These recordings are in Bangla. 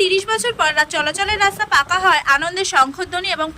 তিরিশ বছর পর চলাচলের রাস্তা পাকা হয়। আনন্দের শঙ্খধ্বনি এবং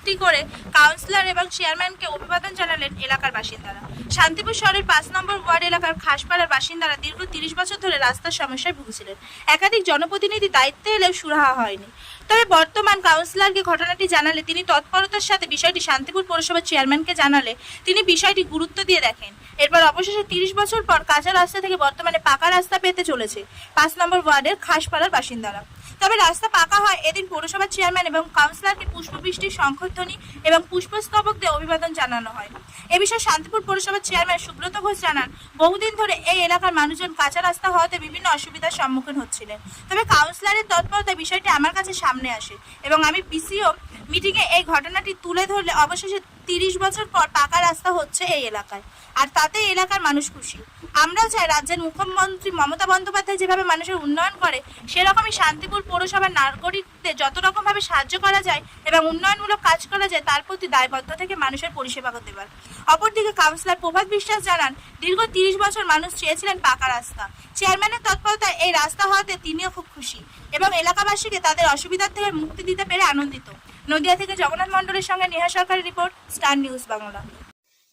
পুষ্পবৃষ্টি করে কাউন্সিলর এবং চেয়ারম্যানকে অভিবাদন জানালেন এলাকার বাসিন্দারা। শান্তিপুর শহরের পাঁচ নম্বর ওয়ার্ড এলাকার খাসপাড়ার বাসিন্দারা দীর্ঘ তিরিশ বছর ধরে রাস্তার সমস্যায় ভুগছিলেন। একাধিক জনপ্রতিনিধি দায়িত্বে এলেও সুরাহা হয়নি। তবে বর্তমান কাউন্সিলরকে ঘটনাটি জানালে তিনি তৎপরতার সাথে বিষয়টি শান্তিপুর পৌরসভার চেয়ারম্যানকে জানালে তিনি বিষয়টি গুরুত্ব দিয়ে দেখেন। এরপর অবশেষে তিরিশ বছর পর কাঁচা রাস্তা থেকে বর্তমানে পাকা রাস্তা পেতে চলেছে পাঁচ নম্বর ওয়ার্ডের খাসপাড়ার বাসিন্দারা। তবে রাস্তা পাকা হয় এদিন পৌরসভার চেয়ারম্যান এবং কাউন্সিলরকে পুষ্পবৃষ্টির শঙ্খধ্বনি এবং পুষ্পস্তবক দিয়ে অভিবাদন জানানো হয়। এ বিষয়ে শান্তিপুর পৌরসভার চেয়ারম্যান সুব্রত ঘোষ জানান, বহুদিন ধরে এই এলাকার মানুষজন কাঁচা রাস্তা হওয়াতে বিভিন্ন অসুবিধার সম্মুখীন হচ্ছিলেন। তবে কাউন্সিলরের তৎপরতায় বিষয়টি আমার কাছে সামনে আসে এবং আমি পিসিও মিটিংয়ে এই ঘটনাটি তুলে ধরলে অবশেষে তিরিশ বছর পর পাকা রাস্তা হচ্ছে এই এলাকায়। আর তাতে এলাকার মানুষ খুশি। আমরাও চাই রাজ্যের মুখ্যমন্ত্রী মমতা বন্দ্যোপাধ্যায় যেভাবে মানুষের উন্নয়ন করে, সেরকমই শান্তিপুর পৌরসভার নাগরিকদের যত রকমভাবে সাহায্য করা যায় এবং উন্নয়নমূলক কাজ করা যায়, তার প্রতি দায়বদ্ধ থেকে মানুষের পরিষেবা দেবার অপরদিকে কাউন্সিলর প্রভাত বিশ্বাস জানান, দীর্ঘ তিরিশ বছর মানুষ চেয়েছিলেন পাকা রাস্তা। চেয়ারম্যানের তৎপরতায় এই রাস্তা হওয়াতে তিনিও খুব খুশি এবং এলাকাবাসীকে তাদের অসুবিধার থেকে মুক্তি দিতে পেরে আনন্দিত। নদিয়া থেকে জগন্নাথ মণ্ডলের সঙ্গে নেহা সরকারের রিপোর্ট, স্টার নিউজ বাংলা।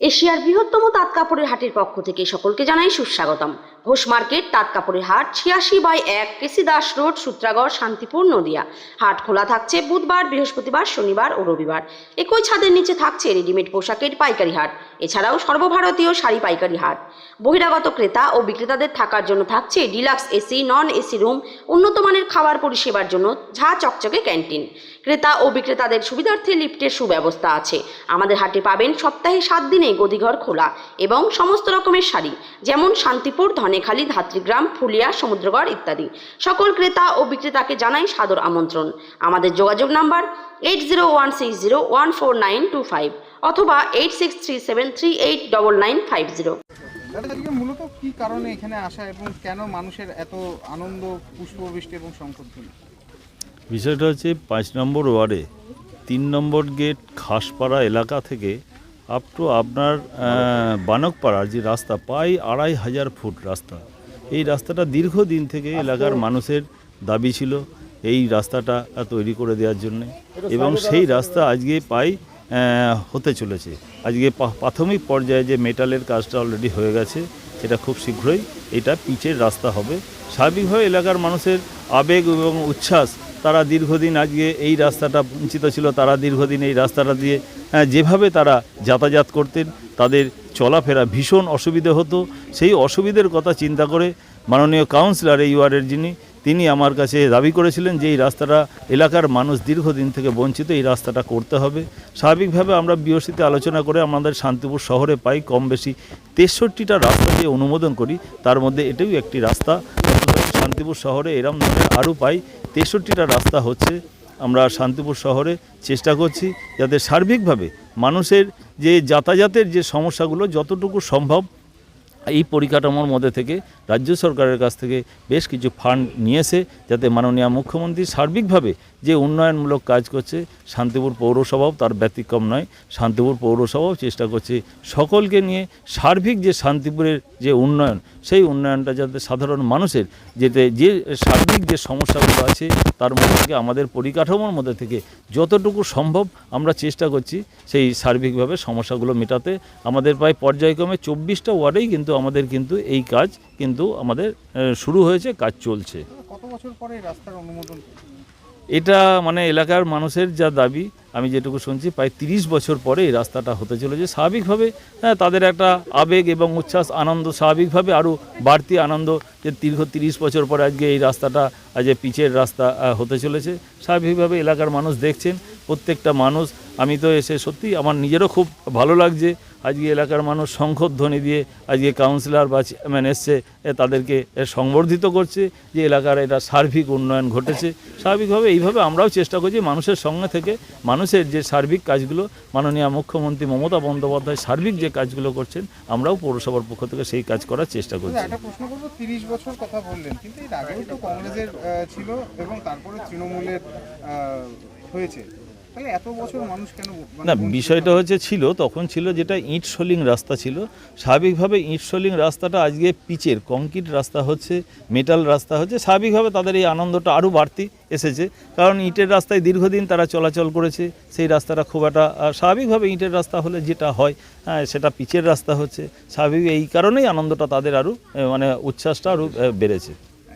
এশিয়ার বৃহত্তম তাঁত কাপড়ের হাটের পক্ষ থেকে সকলকে জানাই সুস্বাগতম। ঘোষ মার্কেট, তাঁত কাপড়ের হাট, ছিয়াশি বাই এক, K C Das road, Sutragarh, Shantipur, Nadia. হাট খোলা থাকছে বুধবার, বৃহস্পতিবার, শনিবার ও রবিবার। একই ছাদের নিচে থাকছে রেডিমেড পোশাকের পাইকারি হাট। এছাড়াও সর্বভারতীয় শাড়ি পাইকারি হাট। বহিরাগত ক্রেতা ও বিক্রেতাদের থাকার জন্য থাকছে deluxe A C, non A C room উন্নত মানের খাবার পরিষেবার জন্য ঝা চকচকে ক্যান্টিন। ক্রেতা ও বিক্রেতাদের সুবিধার্থে লিফটের সুব্যবস্থা আছে। আমাদের হাটে পাবেন সপ্তাহে সাত দিনে গদিঘর খোলা এবং সমস্ত রকমের শাড়ি, যেমন শান্তিপুর, ধনেখালি, ধাত্রীগ্রাম, ফুলিয়া, সমুদ্রগড় ইত্যাদি। সকল ক্রেতা ও বিক্রেতাকে জানাই সাদর আমন্ত্রণ। আমাদের যোগাযোগ number eight zero one six zero one four nine two five অথবা eight six three seven three eight double nine five zero মূলত কি কারণে এখানে আসা এবং কেন মানুষের এত আনন্দ পুষ্পবৃষ্টি এবং শঙ্করধ্বনি বিষয়টা হচ্ছে পাঁচ নম্বর ওয়ার্ডে তিন নম্বর গেট খাসপাড়া এলাকা থেকে আপ টু আপনার বানকপাড়ার যে রাস্তা প্রায় আড়াই হাজার ফুট রাস্তা। এই রাস্তাটা দীর্ঘদিন থেকে এলাকার মানুষের দাবি ছিল। এই রাস্তাটা তৈরি করে দেওয়ার জন্য। এবং সেই রাস্তা আজকে পাই হতে চলেছে। আজকে প্রাথমিক পর্যায়ে যে মেটালের কাজটা অলরেডি হয়ে গেছে সেটা খুব শীঘ্রই এটা পিচের রাস্তা হবে। স্বাভাবিকভাবে এলাকার মানুষের আবেগ এবং উচ্ছ্বাস তারা দীর্ঘদিন আজকে এই রাস্তাটা বঞ্চিত ছিল তারা দীর্ঘদিন এই রাস্তাটা দিয়ে যেভাবে তারা যাতায়াত করতেন তাদের চলাফেরা ভীষণ অসুবিধে হতো। সেই অসুবিধের কথা চিন্তা করে মাননীয় কাউন্সিলর এই ওয়ার্ডের যিনি তিনি আমার কাছে দাবি করেছিলেন যে এই রাস্তাটা এলাকার মানুষ দীর্ঘদিন থেকে বঞ্চিত, এই রাস্তাটা করতে হবে। স্বাভাবিকভাবে আমরা বিওসিতে আলোচনা করে আমাদের শান্তিপুর শহরে পাই, কম বেশি তেষট্টিটা রাস্তা দিয়ে অনুমোদন করি। তার মধ্যে এটাও একটি রাস্তা। শান্তিপুর শহরে এরম ধরনের আরও পাই, তেষট্টিটা রাস্তা হচ্ছে। আমরা শান্তিপুর শহরে চেষ্টা করছি যাতে সার্বিকভাবে মানুষের যে যাতায়াতের যে সমস্যাগুলো যতটুকু সম্ভব এই পরিকাঠামোর মধ্যে থেকে রাজ্য সরকারের কাছ থেকে বেশ কিছু ফান্ড নিয়েছে যাতে মাননীয় মুখ্যমন্ত্রী সার্বিকভাবে যে উন্নয়নমূলক কাজ করছে, শান্তিপুর পৌরসভাও তার ব্যতিক্রম নয়, শান্তিপুর পৌরসভাও চেষ্টা করছে সকলকে নিয়ে সার্বিক যে শান্তিপুরের যে উন্নয়ন, সেই উন্নয়নটা যাতে সাধারণ মানুষের যেতে যে সার্বিক যে সমস্যাগুলো আছে তার মধ্যে থেকে আমাদের পরিকাঠামোর মধ্যে থেকে যতটুকু সম্ভব আমরা চেষ্টা করছি সেই সার্বিকভাবে সমস্যাগুলো মেটাতে। আমাদের প্রায় পর্যায়ক্রমে চব্বিশটা ওয়ার্ডেই কিন্তু আমাদের কিন্তু এই কাজ কিন্তু আমাদের শুরু হয়েছে কাজ চলছে। কত বছর পরে রাস্তার অনুমোদন এটা মানে এলাকার মানুষের যা দাবি আমি যেটুকু শুনছি প্রায় তিরিশ বছর পরে এই রাস্তাটা হতে চলেছে। স্বাভাবিকভাবে হ্যাঁ, তাদের একটা আবেগ এবং উচ্ছ্বাস আনন্দ স্বাভাবিকভাবে আরও বাড়তি আনন্দ যে দীর্ঘ তিরিশ বছর পরে আজকে এই রাস্তাটা আজ পিচের রাস্তা হতে চলেছে। স্বাভাবিকভাবে এলাকার মানুষ দেখছেন প্রত্যেকটা মানুষ আমি তো এসে সত্যি আমার নিজেরও খুব ভালো লাগছে। আজকে এলাকার মানুষ শঙ্খধ্বনি দিয়ে আজকে কাউন্সিলর বা চেয়ারম্যান এসছে তাদেরকে সংবর্ধিত করছে যে এলাকার এটা সার্বিক উন্নয়ন ঘটেছে। স্বাভাবিকভাবে এইভাবে আমরাও চেষ্টা করছি মানুষের সঙ্গে থেকে মানুষের যে সার্বিক কাজগুলো মাননীয় মুখ্যমন্ত্রী মমতা বন্দ্যোপাধ্যায় সার্বিক যে কাজগুলো করছেন আমরাও পৌরসভার পক্ষ থেকে সেই কাজ করার চেষ্টা করছি। একটা প্রশ্ন করব তিরিশ বছর কথা বললেন কিন্তু এর আগেও তো কংগ্রেসের ছিল এবং তারপরে তৃণমূলের হয়েছে। তাহলে এত বছর মানুষ কেন মানে না বিষয়টা হচ্ছে ছিল তখন ছিল যেটা ইট সোলিং রাস্তা ছিল। স্বাভাবিকভাবে ইট সোলিং রাস্তাটা আজকে পিচের কংক্রিট রাস্তা হচ্ছে মেটাল রাস্তা হচ্ছে স্বাভাবিকভাবে তাদের এই আনন্দটা আরও বাড়তি এসেছে। কারণ ইটের রাস্তায় দীর্ঘদিন তারা চলাচল করেছে সেই রাস্তাটা খুব একটা স্বাভাবিকভাবে ইটের রাস্তা হলে যেটা হয় হ্যাঁ সেটা পিচের রাস্তা হচ্ছে। স্বাভাবিক এই কারণেই আনন্দটা তাদের আরও মানে উচ্ছ্বাসটা আরও বেড়েছে।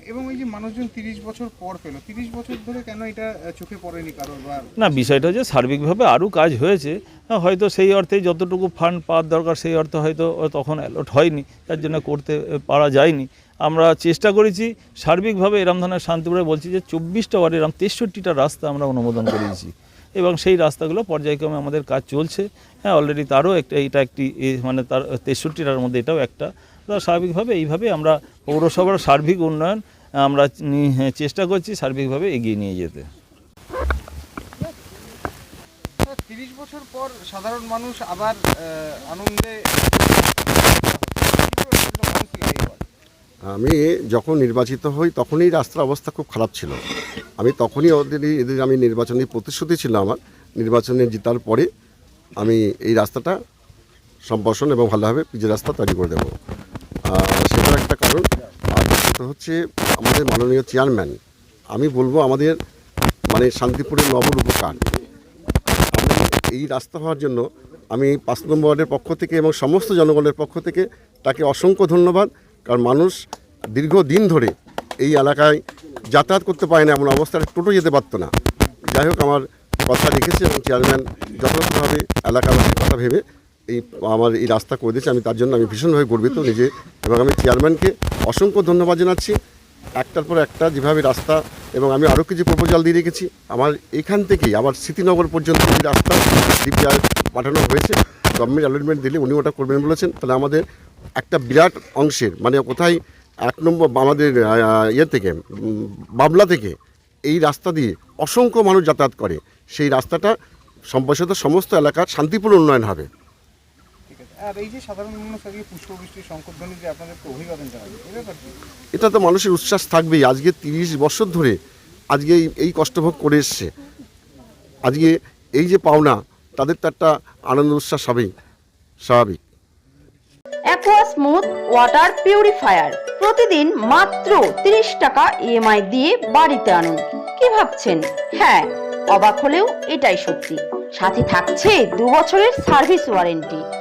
এবং এই যে মানুষজন তিরিশ বছর পর পেল তিরিশ বছর ধরে কেন এটা চোখে পড়েনি কারোর না বিষয়টা হচ্ছে সার্বিকভাবে আরও কাজ হয়েছে। হ্যাঁ, হয়তো সেই অর্থে যতটুকু ফান্ড পাওয়ার দরকার সেই অর্থে হয়তো তখন অ্যালট হয়নি তার জন্য করতে পারা যায়নি। আমরা চেষ্টা করেছি সার্বিকভাবে এরম ধরনের শান্তিপুরে বলছি যে চব্বিশটা ওয়ার্ডে এরম তেষট্টিটা রাস্তা আমরা অনুমোদন করেছি। এবং সেই রাস্তাগুলো পর্যায়ক্রমে আমাদের কাজ চলছে। হ্যাঁ অলরেডি তারও একটা এটা একটি মানে তার তেষট্টিটার মধ্যে এটাও একটা। তা স্বাভাবিকভাবে এইভাবে আমরা পৌরসভার সার্বিক উন্নয়ন আমরা নি- চেষ্টা করছি সার্বিকভাবে এগিয়ে নিয়ে যেতে। তিরিশ বছর পর সাধারণ মানুষ আবার আনন্দে? আমি যখন নির্বাচিত হই তখনই রাস্তার অবস্থা খুব খারাপ ছিল। আমি তখনই ওদের এদের আমি নির্বাচনী প্রতিশ্রুতি ছিল আমার। নির্বাচনে জেতার পরে আমি এই রাস্তাটা সম্প্রসারণ এবং ভালোভাবে পিজের রাস্তা তৈরি করে দেবো। সেটার একটা কারণ। আর দ্বিতীয়ত হচ্ছে আমাদের মাননীয় চেয়ারম্যান। আমি বলব আমাদের মানে শান্তিপুরের নবর উপকার। এই রাস্তা হওয়ার জন্য আমি পাঁচ নম্বর ওয়ার্ডের পক্ষ থেকে এবং সমস্ত জনগণের পক্ষ থেকে তাকে অসংখ্য ধন্যবাদ। কারণ মানুষ দীর্ঘদিন ধরে এই এলাকায় যাতায়াত করতে পারে না, এমন অবস্থায় টোটো যেতে পারতো না। যাই হোক, আমার কথা রেখেছে এবং চেয়ারম্যান যথাযথভাবে এলাকাবাসীর কথা ভেবে এই আমার এই রাস্তা করে দিয়েছে। আমি তার জন্য আমি ভীষণভাবে গর্বিত। নিজে এবং আমি চেয়ারম্যানকে অসংখ্য ধন্যবাদ জানাচ্ছি। একটার পর একটা যেভাবে রাস্তা এবং আমি আরও কিছু প্রপোজাল দিয়ে রেখেছি, আমার এখান থেকেই আবার স্মৃতিনগর পর্যন্ত যে রাস্তা ডিপিআর পাঠানো হয়েছে গভর্নমেন্ট অ্যালটমেন্ট দিলে উনি ওটা করবেন বলেছেন। তাহলে আমাদের একটা বিরাট অংশের মানে কোথায় এক নম্বর আমাদের ইয়ে থেকে বাবলা থেকে এই রাস্তা দিয়ে অসংখ্য মানুষ যাতায়াত করে। সেই রাস্তাটা সম্প্রসারিত সমস্ত এলাকার শান্তিপূর্ণ উন্নয়ন হবে। আর এই যে সাধারণ মানুষ আজকে পুষ্পবৃষ্টির সংকটধ্বনি যে আপনাদেরকে অভিবাদন জানাবে এটা তো মানুষের উচ্ছ্বাস থাকবেই। আজকে তিরিশ বছর ধরে আজকে এই- এই কষ্টভোগ করে এসছে। আজকে এই যে পাওনা তাদের তো একটা আনন্দ উচ্ছ্বাস হবেই স্বাভাবিক। অ্যাকোয়া স্মুথ ওয়াটার পিউরিফায়ার প্রতিদিন মাত্র 30 টাকা ইএমআই দিয়ে বাড়িতে আনুন। কি ভাবছেন? হ্যাঁ অবাক হলেও এটাই সত্যি। সাথে থাকছে দু বছরের সার্ভিস ওয়ারেন্টি।